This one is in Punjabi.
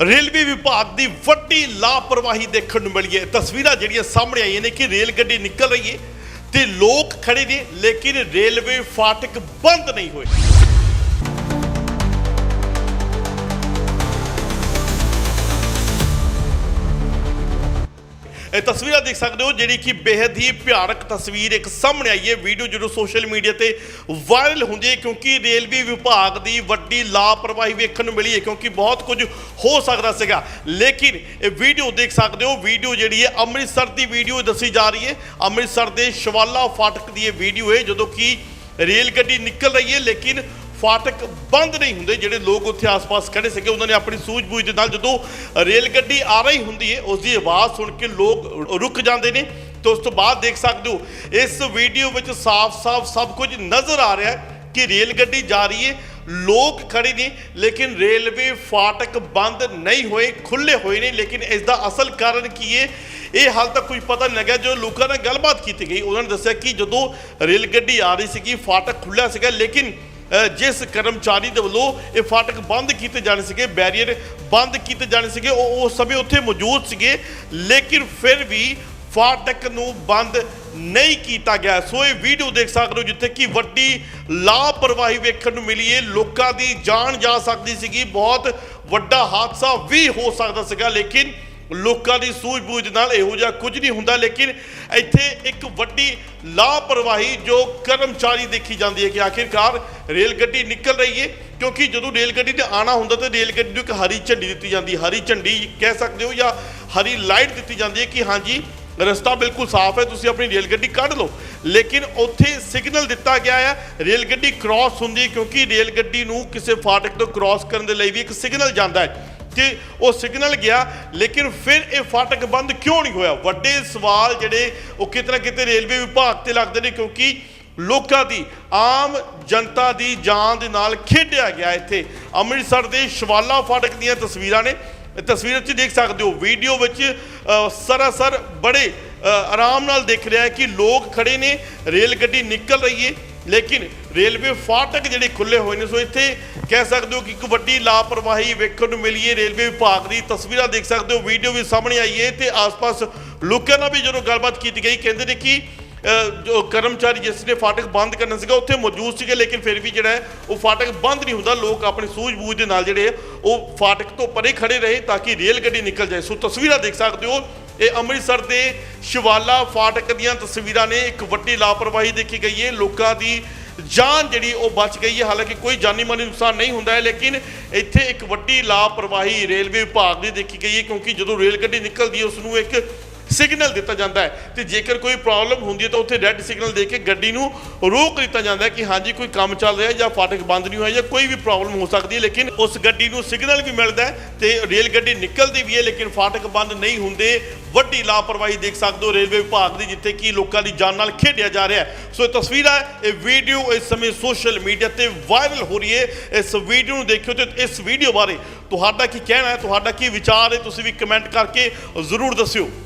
ਰੇਲਵੇ ਵਿਭਾਗ ਦੀ ਵੱਡੀ ਲਾਪਰਵਾਹੀ ਦੇਖਣ ਨੂੰ ਮਿਲੀ ਹੈ। ਤਸਵੀਰਾਂ ਜਿਹੜੀਆਂ ਸਾਹਮਣੇ ਆਈਆਂ ਨੇ ਕਿ ਰੇਲ ਗੱਡੀ ਨਿਕਲ ਰਹੀ ਹੈ ਤੇ ਲੋਕ ਖੜੇ ਨੇ, ਲੇਕਿਨ ਰੇਲਵੇ ਫਾਟਕ ਬੰਦ ਨਹੀਂ ਹੋਏ। ਇਹ ਤਸਵੀਰਾਂ ਦੇਖ ਸਕਦੇ ਹੋ, ਜਿਹੜੀ ਕਿ ਬੇहद ਹੀ ਭਿਆਨਕ ਤਸਵੀਰ ਇੱਕ ਸਾਹਮਣੇ ਆਈ ਹੈ। ਵੀਡੀਓ ਜਦੋਂ ਸੋਸ਼ਲ ਮੀਡੀਆ ਤੇ ਵਾਇਰਲ ਹੁੰਦੀ ਹੈ, ਕਿਉਂਕਿ ਰੇਲਵੇ ਵਿਭਾਗ ਦੀ ਵੱਡੀ ਲਾਪਰਵਾਹੀ ਵੇਖਣ ਨੂੰ ਮਿਲੀ ਹੈ, ਕਿਉਂਕਿ ਬਹੁਤ ਕੁਝ ਹੋ ਸਕਦਾ ਸੀਗਾ। ਲੇਕਿਨ ਇਹ ਵੀਡੀਓ ਦੇਖ ਸਕਦੇ ਹੋ, ਵੀਡੀਓ ਜਿਹੜੀ ਹੈ ਅੰਮ੍ਰਿਤਸਰ ਦੀ ਵੀਡੀਓ ਦੱਸੀ ਜਾ ਰਹੀ ਹੈ। ਅੰਮ੍ਰਿਤਸਰ ਦੇ ਸ਼ਵਾਲਾ ਫਾਟਕ ਦੀ ਇਹ ਵੀਡੀਓ ਹੈ, ਜਦੋਂ ਕਿ ਰੇਲ ਗੱਡੀ ਨਿਕਲ ਰਹੀ ਹੈ, ਲੇਕਿਨ ਫਾਟਕ ਬੰਦ ਨਹੀਂ ਹੁੰਦੇ, ਜਿਹੜੇ ਲੋਕ ਉੱਥੇ ਆਸ-ਪਾਸ ਖੜੇ ਸੀਗੇ, ਉਹਨਾਂ ਨੇ ਆਪਣੀ ਸੂਝ-ਬੂਝ ਦੇ ਨਾਲ ਜਦੋਂ ਰੇਲ ਗੱਡੀ ਆ ਰਹੀ ਹੁੰਦੀ ਹੈ ਉਸ ਦੀ ਆਵਾਜ਼ ਸੁਣ ਕੇ ਲੋਕ ਰੁਕ ਜਾਂਦੇ ਨੇ ਤੇ ਉਸ ਤੋਂ ਬਾਅਦ ਦੇਖ ਸਕਦੇ ਹੋ, ਇਸ ਵੀਡੀਓ ਵਿੱਚ ਸਾਫ਼-ਸਾਫ਼ ਸਭ ਕੁਝ ਨਜ਼ਰ ਆ ਰਿਹਾ ਹੈ ਕਿ ਰੇਲ ਗੱਡੀ ਜਾ ਰਹੀ ਹੈ ਲੋਕ ਖੜੇ ਨੇ, ਲੇਕਿਨ ਰੇਲਵੇ ਫਾਟਕ ਬੰਦ ਨਹੀਂ ਹੋਏ ਖੁੱਲੇ ਹੋਏ ਨੇ, ਲੇਕਿਨ ਇਸ ਦਾ ਅਸਲ ਕਾਰਨ ਕੀ ਹੈ ਇਹ ਹਾਲ ਤੱਕ ਕੁਝ ਪਤਾ ਨਹੀਂ ਲੱਗਿਆ, ਜੋ ਲੋਕਾਂ ਨਾਲ ਗੱਲਬਾਤ ਕੀਤੀ ਗਈ, ਉਹਨਾਂ ਨੇ ਦੱਸਿਆ ਕਿ ਜਦੋਂ ਰੇਲ ਗੱਡੀ ਆ ਰਹੀ ਸੀਗੀ, ਫਾਟਕ ਖੁੱਲਿਆ ਸੀਗਾ, ਲੇਕਿਨ ਜਿਸ ਕਰਮਚਾਰੀ ਦੇ ਵੱਲੋਂ ਇਹ ਫਾਟਕ ਬੰਦ ਕੀਤੇ ਜਾਣੇ ਸੀਗੇ, ਬੈਰੀਅਰ ਬੰਦ ਕੀਤੇ ਜਾਣੇ ਸੀਗੇ, ਉਹ ਉਸ ਸਮੇਂ ਉੱਥੇ ਮੌਜੂਦ ਸੀਗੇ, ਲੇਕਿਨ ਫਿਰ ਵੀ ਫਾਟਕ ਨੂੰ ਬੰਦ ਨਹੀਂ ਕੀਤਾ ਗਿਆ। ਸੋ ਇਹ ਵੀਡੀਓ ਦੇਖ ਸਕਦੇ ਹੋ ਜਿੱਥੇ ਕਿ ਵੱਡੀ ਲਾਪਰਵਾਹੀ ਵੇਖਣ ਨੂੰ ਮਿਲੀ ਹੈ। ਲੋਕਾਂ ਦੀ ਜਾਨ ਜਾ ਸਕਦੀ ਸੀਗੀ, ਬਹੁਤ ਵੱਡਾ ਹਾਦਸਾ ਵੀ ਹੋ ਸਕਦਾ ਸੀਗਾ, ਲੇਕਿਨ ਲੋਕਾਂ ਦੀ ਸੂਝ-ਬੂਝ ਨਾਲ ਇਹੋ ਜਿਹਾ ਕੁਝ ਨਹੀਂ ਹੁੰਦਾ, ਲੇਕਿਨ ਇੱਥੇ ਇੱਕ ਵੱਡੀ ਲਾਪਰਵਾਹੀ ਜੋ ਕਰਮਚਾਰੀ ਦੇਖੀ ਜਾਂਦੀ ਹੈ ਕਿ ਆਖਿਰਕਾਰ ਰੇਲ ਗੱਡੀ ਨਿਕਲ ਰਹੀ ਹੈ, ਕਿਉਂਕਿ ਜਦੋਂ ਰੇਲ ਗੱਡੀ ਤੇ ਆਣਾ ਹੁੰਦਾ ਤਾਂ ਰੇਲ ਗੱਡੀ ਨੂੰ ਇੱਕ ਹਰੀ ਝੰਡੀ ਦਿੱਤੀ ਜਾਂਦੀ ਹਰੀ ਝੰਡੀ ਕਹਿ ਸਕਦੇ ਹੋ ਜਾਂ ਹਰੀ ਲਾਈਟ ਦਿੱਤੀ ਜਾਂਦੀ ਹੈ ਕਿ ਹਾਂਜੀ, ਰਸਤਾ ਬਿਲਕੁਲ ਸਾਫ਼ ਹੈ, ਤੁਸੀਂ ਆਪਣੀ ਰੇਲ ਗੱਡੀ ਕੱਢ ਲਓ। ਲੇਕਿਨ ਉੱਥੇ ਸਿਗਨਲ ਦਿੱਤਾ ਗਿਆ ਹੈ ਰੇਲ ਗੱਡੀ ਕ੍ਰਾਸ ਹੁੰਦੀ ਹੈ, ਕਿਉਂਕਿ ਰੇਲ ਗੱਡੀ ਨੂੰ ਕਿਸੇ ਫਾਟਕ ਤੋਂ ਕ੍ਰਾਸ ਕਰਨ ਦੇ ਲਈ ਵੀ ਇੱਕ ਸਿਗਨਲ ਜਾਂਦਾ ਹੈ। ਕਿ ਉਹ ਸਿਗਨਲ ਗਿਆ, ਲੇਕਿਨ ਫਿਰ ਇਹ ਫਾਟਕ ਬੰਦ ਕਿਉਂ ਨਹੀਂ ਹੋਇਆ? ਵੱਡੇ ਸਵਾਲ ਜਿਹੜੇ ਉਹ ਕਿਤੇ ਨਾ ਕਿਤੇ ਰੇਲਵੇ ਵਿਭਾਗ ਤੇ ਲੱਗਦੇ ਨੇ, ਕਿਉਂਕਿ ਲੋਕਾਂ ਦੀ, ਆਮ ਜਨਤਾ ਦੀ ਜਾਨ ਦੇ ਨਾਲ ਖੇਡਿਆ ਗਿਆ ਇੱਥੇ। ਅੰਮ੍ਰਿਤਸਰ ਦੇ ਸ਼ਵਾਲਾ ਫਾਟਕ ਦੀਆਂ ਤਸਵੀਰਾਂ ਨੇ। ਤਸਵੀਰਾਂ ਤਸਵੀਰ 'ਚ ਦੇਖ ਸਕਦੇ ਹੋ। ਵੀਡੀਓ ਵਿੱਚ ਸਰਾਸਰ ਬੜੇ ਆਰਾਮ ਨਾਲ ਦਿਖ ਰਿਹਾ ਹੈ ਕਿ ਲੋਕ ਖੜੇ ਨੇ। ਰੇਲ ਗੱਡੀ ਨਿਕਲ ਰਹੀ ਹੈ ਲੇਕਿਨ ਰੇਲਵੇ ਫਾਟਕ ਜਿਹੜੇ ਖੁੱਲੇ ਹੋਏ ਨੇ, ਸੋ ਇੱਥੇ ਕਹਿ ਸਕਦੇ ਹੋ ਕਿ ਇੱਕ ਵੱਡੀ ਲਾਪਰਵਾਹੀ ਵੇਖਣ ਨੂੰ ਮਿਲੀ ਹੈ। ਰੇਲਵੇ ਵਿਭਾਗ ਦੀ ਤਸਵੀਰਾਂ ਦੇਖ ਸਕਦੇ ਹੋ, ਵੀਡੀਓ ਵੀ ਸਾਹਮਣੇ ਆਈ ਹੈ ਤੇ ਆਸ-ਪਾਸ ਲੋਕਾਂ ਨਾਲ ਵੀ ਜਦੋਂ ਗੱਲਬਾਤ ਕੀਤੀ ਗਈ, ਕਹਿੰਦੇ ਨੇ ਕਿ ਜੋ ਕਰਮਚਾਰੀ ਜਿਸ ਨੇ ਫਾਟਕ ਬੰਦ ਕਰਨਾ ਸੀਗਾ, ਉੱਥੇ ਮੌਜੂਦ ਸੀਗੇ, ਲੇਕਿਨ ਫਿਰ ਵੀ ਜਿਹੜਾ ਹੈ, ਉਹ ਫਾਟਕ ਬੰਦ ਨਹੀਂ ਹੁੰਦਾ। ਲੋਕ ਆਪਣੀ ਸੂਝ-ਬੂਝ ਦੇ ਨਾਲ ਜਿਹੜੇ ਉਹ ਫਾਟਕ ਤੋਂ ਪਰੇ ਖੜੇ ਰਹੇ ਤਾਂ ਕਿ ਰੇਲ ਗੱਡੀ ਨਿਕਲ ਜਾਏ। ਸੋ ਤਸਵੀਰਾਂ ਦੇਖ ਸਕਦੇ ਹੋ, ਇਹ ਅੰਮ੍ਰਿਤਸਰ ਦੇ ਸ਼ਿਵਾਲਾ ਫਾਟਕ ਦੀਆਂ ਤਸਵੀਰਾਂ ਨੇ। ਇੱਕ ਵੱਡੀ ਲਾਪਰਵਾਹੀ ਦੇਖੀ ਗਈ ਹੈ। ਲੋਕਾਂ ਦੀ ਜਾਨ ਜਿਹੜੀ, ਉਹ ਬਚ ਗਈ ਹੈ। ਹਾਲਾਂਕਿ ਕੋਈ ਜਾਨੀ ਮਾਨੀ ਨੁਕਸਾਨ ਨਹੀਂ ਹੁੰਦਾ ਹੈ, ਲੇਕਿਨ ਇੱਥੇ ਇੱਕ ਵੱਡੀ ਲਾਪਰਵਾਹੀ ਰੇਲਵੇ ਵਿਭਾਗ ਦੀ ਦੇਖੀ ਗਈ ਹੈ, ਕਿਉਂਕਿ ਜਦੋਂ ਰੇਲ ਗੱਡੀ ਨਿਕਲਦੀ ਹੈ ਉਸ ਨੂੰ ਇੱਕ ਸਿਗਨਲ ਦਿੱਤਾ ਜਾਂਦਾ ਹੈ। ਤੇ ਜੇਕਰ ਕੋਈ ਪ੍ਰੋਬਲਮ ਹੁੰਦੀ ਹੈ ਤਾਂ ਉੱਥੇ ਰੈੱਡ ਸਿਗਨਲ ਦੇ ਕੇ ਗੱਡੀ ਨੂੰ ਰੋਕ ਦਿੱਤਾ ਜਾਂਦਾ ਹੈ ਕਿ ਹਾਂਜੀ ਕੋਈ ਕੰਮ ਚੱਲ ਰਿਹਾ ਜਾਂ ਫਾਟਕ ਬੰਦ ਨਹੀਂ ਹੋਇਆ ਜਾਂ ਕੋਈ ਵੀ ਪ੍ਰੋਬਲਮ ਹੋ ਸਕਦੀ ਹੈ, ਲੇਕਿਨ ਉਸ ਗੱਡੀ ਨੂੰ ਸਿਗਨਲ ਵੀ ਮਿਲਦਾ ਹੈ ਤੇ ਰੇਲ ਗੱਡੀ ਨਿਕਲਦੀ ਵੀ ਹੈ, ਲੇਕਿਨ ਫਾਟਕ ਬੰਦ ਨਹੀਂ ਹੁੰਦੇ। ਵੱਡੀ ਲਾਪਰਵਾਹੀ ਦੇਖ ਸਕਦੇ ਹੋ ਰੇਲਵੇ ਵਿਭਾਗ ਦੀ, ਜਿੱਥੇ ਕਿ ਲੋਕਾਂ ਦੀ ਜਾਨ ਨਾਲ ਖੇਡਿਆ ਜਾ ਰਿਹਾ ਹੈ। ਸੋ ਇਹ ਤਸਵੀਰਾਂ, ਇਹ ਵੀਡੀਓ ਇਸ ਸਮੇਂ ਸੋਸ਼ਲ ਮੀਡੀਆ ਤੇ ਵਾਇਰਲ ਹੋ ਰਹੀ ਹੈ। ਇਸ ਵੀਡੀਓ ਨੂੰ ਦੇਖਿਓ ਤੇ ਇਸ ਵੀਡੀਓ ਬਾਰੇ ਤੁਹਾਡਾ ਕੀ ਕਹਿਣਾ ਹੈ, ਤੁਹਾਡਾ ਕੀ ਵਿਚਾਰ ਹੈ, ਤੁਸੀਂ ਵੀ ਕਮੈਂਟ ਕਰਕੇ ਜ਼ਰੂਰ ਦੱਸਿਓ।